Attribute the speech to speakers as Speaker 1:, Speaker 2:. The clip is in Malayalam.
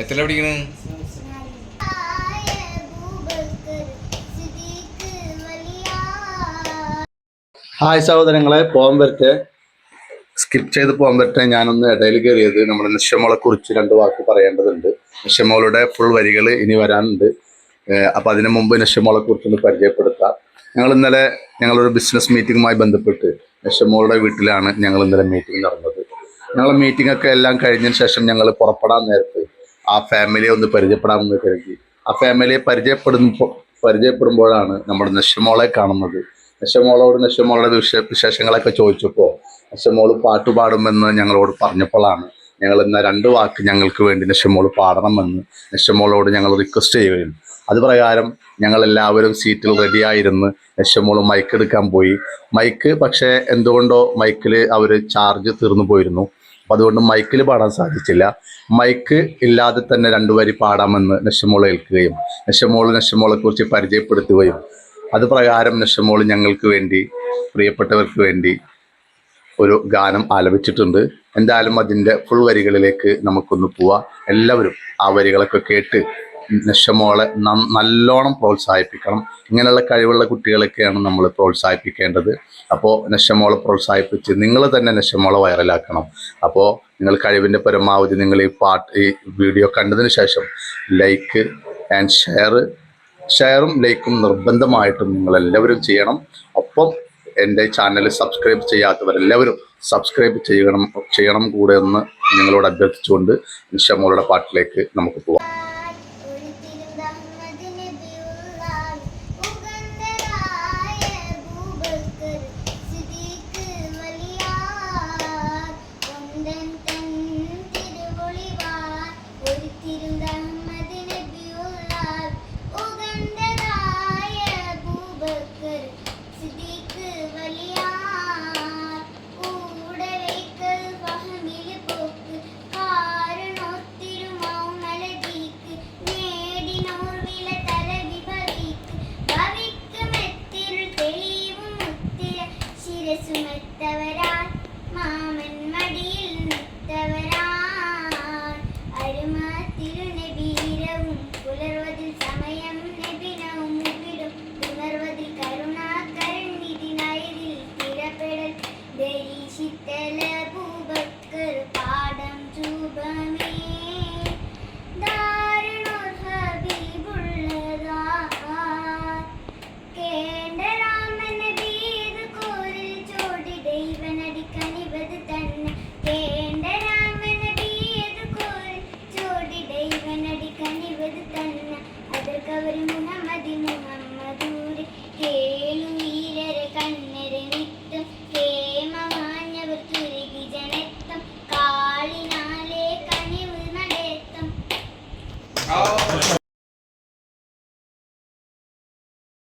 Speaker 1: എത്ര പഠിക്കണ്?
Speaker 2: ഹായ് സഹോദരങ്ങളെ പറ്റേ സ്കിപ്പ് ചെയ്ത് പറ്റേ ഞാനൊന്ന് ഇടയിൽ കയറിയത് നമ്മുടെ നിശമോളെ കുറിച്ച് രണ്ട് വാക്ക് പറയേണ്ടതുണ്ട്. നിശമോളുടെ ഫുൾ വരികൾ ഇനി വരാനുണ്ട്. അപ്പോൾ അപ്പൊ അതിനു മുമ്പ് നിശമോളെ കുറിച്ചൊന്ന് പരിചയപ്പെടുത്താം. ഞങ്ങൾ ഇന്നലെ ഞങ്ങളൊരു ബിസിനസ് മീറ്റിംഗുമായി ബന്ധപ്പെട്ട് നിശമോളുടെ വീട്ടിലാണ് ഞങ്ങൾ ഇന്നലെ മീറ്റിംഗ് നടന്നത്. ഞങ്ങളെ മീറ്റിംഗ് ഒക്കെ എല്ലാം കഴിഞ്ഞതിന് ശേഷം ഞങ്ങൾ പുറപ്പെടാൻ നേരത്ത് ആ ഫാമിലിയെ ഒന്ന് പരിചയപ്പെടാമെന്ന് കരുതി. ആ ഫാമിലിയെ പരിചയപ്പെടുമ്പോൾ പരിചയപ്പെടുമ്പോഴാണ് നമ്മുടെ നശമോളെ കാണുന്നത്. നശമോളോട് നശമോളുടെ വിശ വിശേഷങ്ങളൊക്കെ ചോദിച്ചപ്പോൾ നശമോൾ പാട്ട് പാടുമെന്ന് ഞങ്ങളോട് പറഞ്ഞപ്പോഴാണ് ഞങ്ങൾ ഇന്ന് രണ്ട് വാക്ക് ഞങ്ങൾക്ക് വേണ്ടി നശമോൾ പാടണമെന്ന് നശമോളോട് ഞങ്ങൾ റിക്വസ്റ്റ് ചെയ്യുകയും. അത് പ്രകാരം ഞങ്ങൾ എല്ലാവരും സീറ്റിൽ റെഡിയായിരുന്ന് നശമോൾ മൈക്ക് എടുക്കാൻ പോയി. മൈക്ക് പക്ഷേ എന്തുകൊണ്ടോ മൈക്കിൽ അവർ ചാർജ് തീർന്നു പോയിരുന്നു. അതുകൊണ്ട് മൈക്കിൽ പാടാൻ സാധിച്ചില്ല. മൈക്ക് ഇല്ലാതെ തന്നെ രണ്ടു വരി പാടാമെന്ന് നഷമോൾ ഏൽക്കുകയും നഷമോൾ നശമോളെ കുറിച്ച് പരിചയപ്പെടുത്തുകയും അത് പ്രകാരം നശമോൾ ഞങ്ങൾക്ക് വേണ്ടി പ്രിയപ്പെട്ടവർക്ക് വേണ്ടി ഒരു ഗാനം ആലപിച്ചിട്ടുണ്ട്. എന്തായാലും അതിന്റെ ഫുൾ വരികളിലേക്ക് നമുക്കൊന്ന് പോവാം. എല്ലാവരും ആ വരികളൊക്കെ കേട്ട് നശമോളെ നല്ലോണം പ്രോത്സാഹിപ്പിക്കണം. ഇങ്ങനെയുള്ള കഴിവുള്ള കുട്ടികളൊക്കെയാണ് നമ്മൾ പ്രോത്സാഹിപ്പിക്കേണ്ടത്. അപ്പോൾ നശമോളെ പ്രോത്സാഹിപ്പിച്ച് നിങ്ങൾ തന്നെ നശമോളെ വൈറലാക്കണം. അപ്പോൾ നിങ്ങൾ കഴിവിന്റെ പരമാവധി നിങ്ങൾ ഈ പാട്ട് ഈ വീഡിയോ കണ്ടതിന് ശേഷം ലൈക്ക് ആൻഡ് ഷെയർ. ഷെയറും ലൈക്കും നിർബന്ധമായിട്ടും നിങ്ങൾ എല്ലാവരും ചെയ്യണം. ഒപ്പം എന്റെ ചാനൽ സബ്സ്ക്രൈബ് ചെയ്യാത്തവരെല്ലാവരും സബ്സ്ക്രൈബ് ചെയ്യണം ചെയ്യണം കൂടെ എന്ന് നിങ്ങളോട് അഭ്യർത്ഥിച്ചുകൊണ്ട് നിഷമോളുടെ പാട്ടിലേക്ക് നമുക്ക് പോവാം.
Speaker 3: ശിരസുമെത്തവരാൻ അതർക്കവർ മുഹമ്മദി മുഹമ്മദൂര് കേളു വീരരെ കണ്ണരെ നിത്തം ഹേമമാഞ്ഞവർ തുരുകി ജനത്തം കാളിനാലെ കനിവ് നടത്തം